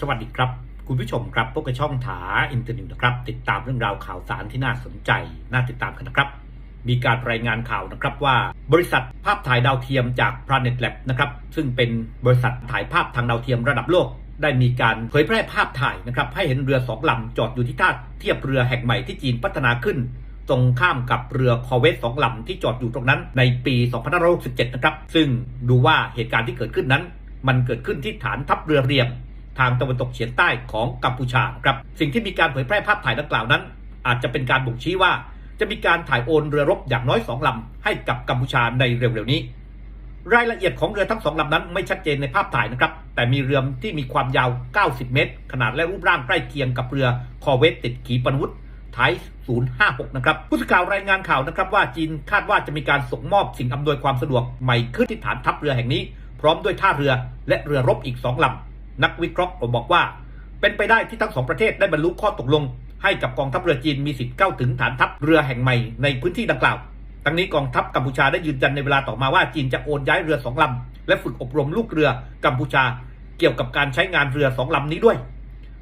สวัสดีครับ คุณผู้ชมครับพบกับช่องถาอินเตอร์นิวนะครับ ติดตามเรื่องราวข่าวสารที่น่าสนใจ น่าติดตามกันนะครับ มีการรายงานข่าวนะครับว่า บริษัทภาพถ่ายดาวเทียมจาก Planet Lab นะครับซึ่งเป็นบริษัทถ่ายภาพทางดาวเทียมระดับโลก ได้มีการเผยแพร่ภาพถ่ายนะครับให้เห็นเรือสองลำจอดอยู่ที่ท่าเทียบเรือแห่งใหม่ที่จีนพัฒนาขึ้นตรงข้ามกับเรือคอเวสสองลำที่จอดอยู่ตรงนั้นในปี 2567 นะครับ ซึ่งดูว่าเหตุการณ์ที่เกิดขึ้นนั้น มันเกิดขึ้นที่ฐานทัพเรือเรียม ทางตะวันตกเฉียงใต้ของกัมพูชาครับสิ่งที่มีการเผยแพร่ภาพถ่ายดังกล่าวนั้น อาจจะเป็นการบ่งชี้ว่า จะมีการถ่ายโอนเรือรบอย่างน้อยสองลำให้กับกัมพูชาในเร็วๆนี้ รายละเอียดของเรือทั้งสองลำนั้นไม่ชัดเจนในภาพถ่ายนะครับแต่มีเรือที่มีความยาว 90 เมตร ขนาดและรูปร่างใกล้เคียงกับเรือคอเวสติดขีปนาวุธไทย056 นะครับ ผู้สื่อข่าวรายงานข่าวนะครับว่าจีนคาดว่าจะมีการส่งมอบสิ่งอำนวยความสะดวกใหม่ขึ้นที่ฐานทัพเรือแห่งนี้ พร้อมด้วยท่าเรือและเรือรบอีกสองลำ นักวิเคราะห์บอกว่า เป็นไปได้ที่ทั้งสองประเทศได้บรรลุข้อตกลง ให้กับกองทัพเรือจีนมีสิทธิ์เข้าถึงฐานทัพเรือแห่งใหม่ในพื้นที่ดังกล่าวทั้งนี้กองทัพกัมพูชาได้ยืนยันในเวลาต่อมาว่าจีนจะโอนย้ายเรือสองลำและฝึกอบรมลูกเรือกัมพูชา เกี่ยวกับการใช้งานเรือสองลำนี้ด้วย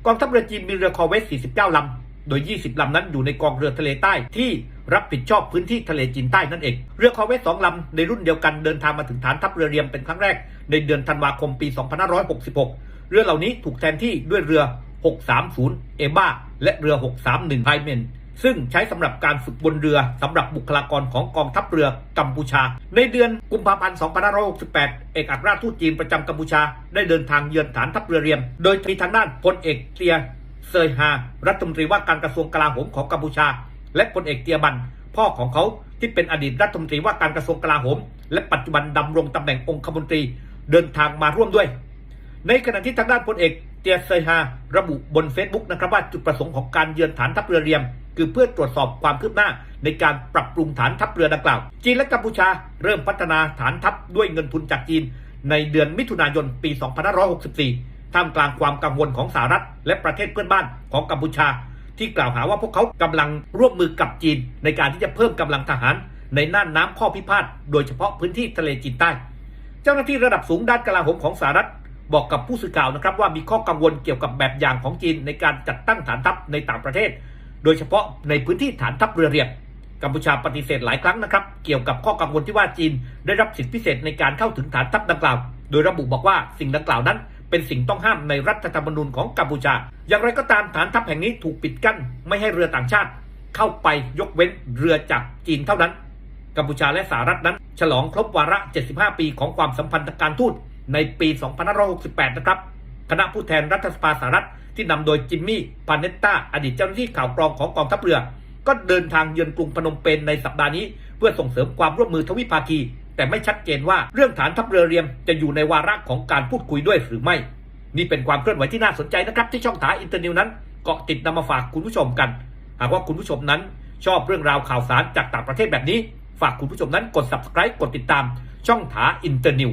กองทัพเรือจีนมีเรือคอเวส 49 ลำ โดย 20 ลำนั้นอยู่ในกองเรือทะเลใต้ที่รับผิดชอบพื้นที่ทะเลจีนใต้นั่นเอง เรือคอเวสสองลำในรุ่นเดียวกันเดินทางมาถึงฐานทัพเรือเรียมเป็นครั้งแรก ในเดือนธันวาคมปี 2566 เรือเหล่านี้ถูกแทนที่ด้วยเรือ 630 เอบ้าและเรือ 631ไพเมนซึ่งใช้สำหรับการฝึกบนเรือสำหรับบุคลากรของกองทัพเรือกัมพูชา ในเดือนกุมภาพันธ์ 2568 เอกอัครราชทูตจีนประจำกัมพูชา ได้เดินทางเยือนฐานทัพเรือเรียม โดยมีทางด้านพลเอกเตียเซยฮา รัฐมนตรีว่าการกระทรวงกลาโหมของกัมพูชา และพลเอกเตียบัน พ่อของเขาที่เป็นอดีตรัฐมนตรีว่าการกระทรวงกลาโหม และปัจจุบันดำรงตำแหน่งองคมนตรี เดินทางมาร่วมด้วย ในขณะที่ทางด้านพลเอกเตียเซฮาระบุบน Facebook นะครับว่าจุดประสงค์ของการเยือนฐานทัพเรือเรียม คือเพื่อตรวจสอบความคืบหน้า ในการปรับปรุงฐานทัพเรือดังกล่าว จีนและกัมพูชาเริ่มพัฒนาฐานทัพด้วยเงินทุนจากจีน ในเดือนมิถุนายนปี 2564 ท่ามกลางความกังวลของสหรัฐ และประเทศเพื่อนบ้านของกัมพูชา ที่กล่าวหาว่าพวกเขากำลังร่วมมือกับจีน ในการที่จะเพิ่มกำลังทหาร ในน่านน้ำข้อพิพาทโดยเฉพาะพื้นที่ทะเลจีนใต้ เจ้าหน้าที่ระดับสูงด้านกลาโหมของสหรัฐ บอกกับผู้สื่อข่าวนะครับว่ามีข้อกังวลเกี่ยวกับแบบอย่างของจีนในการจัดตั้งฐานทัพในต่างประเทศ โดยเฉพาะในพื้นที่ฐานทัพเรือเรียบกัมพูชาปฏิเสธหลายครั้งนะครับ เกี่ยวกับข้อกังวลที่ว่าจีนได้รับสิทธิพิเศษในการเข้าถึงฐานทัพดังกล่าว โดยระบุบอกว่าสิ่งดังกล่าวนั้น เป็นสิ่งต้องห้ามในรัฐธรรมนูญของกัมพูชา อย่างไรก็ตามฐานทัพแห่งนี้ถูกปิดกั้น ไม่ให้เรือต่างชาติ เข้าไปยกเว้นเรือจากจีนเท่านั้น กัมพูชาและสหรัฐนั้น ฉลองครบวาระ 75 ปีของความสัมพันธ์ทางการทูต ในปี 2568 นะครับ คณะผู้แทนรัฐสภาสหรัฐที่นำโดยจิมมี่ปาเนตตาอดีตเจ้าหน้าที่ข่าวกรองของกองทัพเรือ ก็เดินทางเยือนกรุงพนมเปญในสัปดาห์นี้ เพื่อส่งเสริมความร่วมมือทวิภาคี แต่ไม่ชัดเจนว่าเรื่องฐานทัพเรือเรียมจะอยู่ในวาระของการพูดคุยด้วยหรือไม่ นี่เป็นความเคลื่อนไหวที่น่าสนใจนะครับ ที่ช่องถาอินเตอร์นิวนั้นเกาะติดนำมาฝากคุณผู้ชมกัน หากว่าคุณผู้ชมนั้น ชอบเรื่องราวข่าวสารจากต่างประเทศแบบนี้ ฝากคุณผู้ชมนั้นกด subscribe กดติดตาม ช่องถาอินเตอร์นิว